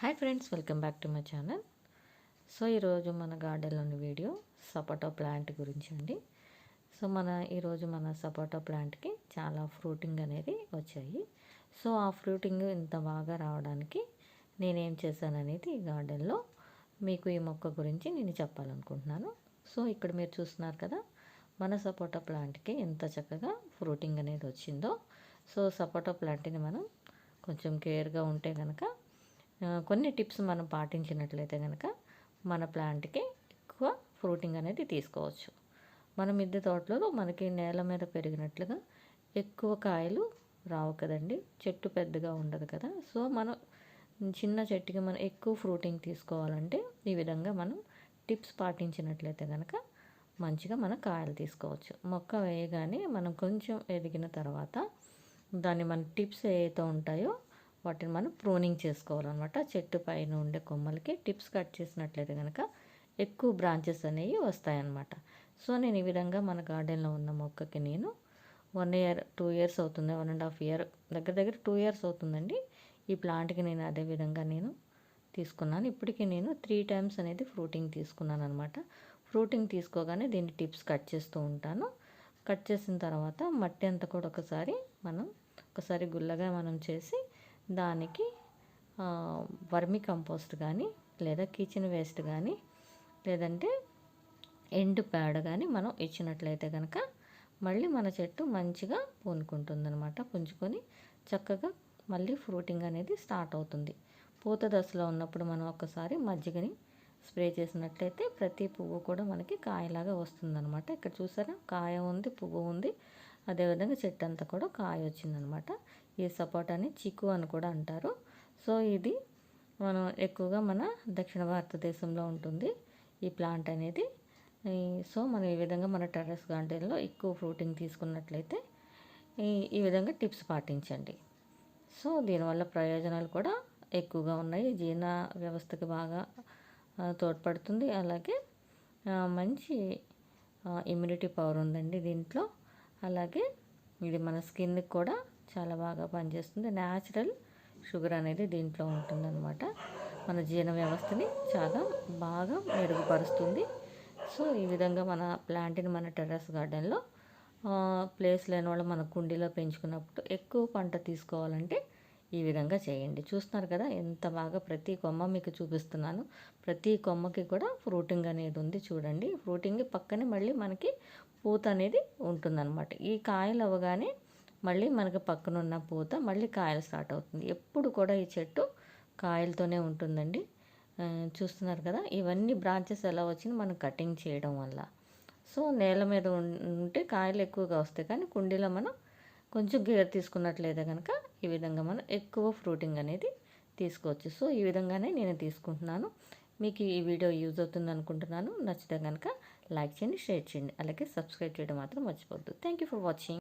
Hi friends welcome back to my channel. So ఈరోజు మన గార్డెన్లోని video సపోటా plant గురించి అండి. సో మన ఈరోజు మన సపోటా ప్లాంట్కి చాలా ఫ్రూటింగ్ అనేది వచ్చాయి. సో ఆ ఫ్రూటింగ్ ఇంత బాగా రావడానికి నేనేం చేశాననేది ఈ గార్డెన్లో మీకు ఈ మొక్క గురించి నేను చెప్పాలనుకుంటున్నాను. సో ఇక్కడ మీరు చూస్తున్నారు కదా మన సపోటా ప్లాంట్కి ఎంత చక్కగా ఫ్రూటింగ్ అనేది వచ్చిందో. సో సపోటా ప్లాంట్ని మనం కొంచెం కేర్గా ఉంటే కనుక కొన్ని టిప్స్ మనం పాటించినట్లయితే కనుక మన ప్లాంట్కి ఎక్కువ ఫ్రూటింగ్ అనేది తీసుకోవచ్చు. మన మిద్దె తోటలో మనకి నేల మీద పెరిగినట్లుగా ఎక్కువ కాయలు రావు కదండి. చెట్టు పెద్దగా ఉండదు కదా. సో మనం చిన్న చెట్టుకి మనం ఎక్కువ ఫ్రూటింగ్ తీసుకోవాలంటే ఈ విధంగా మనం టిప్స్ పాటించినట్లయితే కనుక మంచిగా మనం కాయలు తీసుకోవచ్చు. మొక్క వేయగానే మనం కొంచెం ఎదిగిన తర్వాత దాన్ని మన టిప్స్ ఏవైతే ఉంటాయో వాటిని మనం ప్రూనింగ్ చేసుకోవాలన్నమాట. చెట్టు పైన ఉండే కొమ్మలకి టిప్స్ కట్ చేసినట్లయితే కనుక ఎక్కువ బ్రాంచెస్ అనేవి వస్తాయన్నమాట. సో నేను ఈ విధంగా మన గార్డెన్లో ఉన్న మొక్కకి నేను వన్ ఇయర్ టూ ఇయర్స్ అవుతుంది వన్ అండ్ హాఫ్ ఇయర్ దగ్గర దగ్గర టూ ఇయర్స్ అవుతుందండి. ఈ ప్లాంట్కి నేను అదే విధంగా నేను తీసుకున్నాను. ఇప్పటికీ నేను త్రీ టైమ్స్ అనేది ఫ్రూటింగ్ తీసుకున్నాను అనమాట ఫ్రూటింగ్ తీసుకోగానే దీన్ని టిప్స్ కట్ చేస్తూ ఉంటాను. కట్ చేసిన తర్వాత మట్టి అంతా కూడా ఒకసారి మనం ఒకసారి గుల్లగా మనం చేసి దానికి వర్మి కంపోస్ట్ కానీ లేదా కిచెన్ వేస్ట్ కానీ లేదంటే ఎండు పేడ కానీ మనం ఇచ్చినట్లయితే కనుక మళ్ళీ మన చెట్టు మంచిగా పూనుకుంటుందనమాట పుంజుకొని చక్కగా మళ్ళీ ఫ్రూటింగ్ అనేది స్టార్ట్ అవుతుంది. పూత దశలో ఉన్నప్పుడు మనం ఒక్కసారి మజ్జిగని స్ప్రే చేసినట్లయితే ప్రతి పువ్వు కూడా మనకి కాయలాగా వస్తుందనమాట ఇక్కడ చూసారా? కాయ ఉంది పువ్వు ఉంది. అదేవిధంగా చెట్టు అంతా కూడా కాయ వచ్చిందనమాట. ఈ సపోటాని చిక్కు అని కూడా అంటారు. సో ఇది మనం ఎక్కువగా మన దక్షిణ భారతదేశంలో ఉంటుంది ఈ ప్లాంట్ అనేది. సో మనం ఈ విధంగా మన టెర్రస్ గార్డెన్లో ఎక్కువ ఫ్రూటింగ్ తీసుకున్నట్లయితే ఈ ఈ విధంగా టిప్స్ పాటించండి. సో దీనివల్ల ప్రయోజనాలు కూడా ఎక్కువగా ఉన్నాయి. జీర్ణ వ్యవస్థకి బాగా తోడ్పడుతుంది. అలాగే మంచి ఇమ్యూనిటీ పవర్ ఉందండి దీంట్లో. అలాగే ఇది మన స్కిన్కి కూడా చాలా బాగా పనిచేస్తుంది. న్యాచురల్ షుగర్ అనేది దీంట్లో ఉంటుందన్నమాట. మన జీర్ణ వ్యవస్థని చాలా బాగా మెరుగుపరుస్తుంది. సో ఈ విధంగా మన ప్లాంట్ని మన టెర్రస్ గార్డెన్లో ప్లేస్ లేని వాళ్ళు మన కుండీలో పెంచుకున్నప్పుడు ఎక్కువ పంట తీసుకోవాలంటే ఈ విధంగా చేయండి. చూస్తున్నారు కదా ఎంత బాగా ప్రతి కొమ్మ మీకు చూపిస్తున్నాను. ప్రతి కొమ్మకి కూడా ఫ్రూటింగ్ అనేది ఉంది చూడండి. ఫ్రూటింగ్ పక్కనే మళ్ళీ మనకి పూత అనేది ఉంటుందన్నమాట. ఈ కాయలు అవ్వగానే మళ్ళీ మనకి పక్కన ఉన్న పూత మళ్ళీ కాయలు స్టార్ట్ అవుతుంది. ఎప్పుడు కూడా ఈ చెట్టు కాయలతోనే ఉంటుందండి. చూస్తున్నారు కదా ఇవన్నీ బ్రాంచెస్ ఎలా వచ్చింది మనం కటింగ్ చేయడం వల్ల. సో నేల మీద ఉంటే కాయలు ఎక్కువగా వస్తాయి. కానీ కుండీలో మనం కొంచెం గేర్ తీసుకున్నట్లయితే కనుక ఈ విధంగా మనం ఎక్కువ ఫ్రూటింగ్ అనేది తీసుకోవచ్చు. సో ఈ విధంగానే నేను తీసుకుంటున్నాను. మీకు ఈ వీడియో యూజ్ అవుతుంది అనుకుంటున్నాను. నచ్చితే కనుక లైక్ చేయండి షేర్ చేయండి. అలాగే సబ్స్క్రైబ్ చేయడం మాత్రం మర్చిపోద్దు థ్యాంక్ యూ ఫర్ వాచింగ్.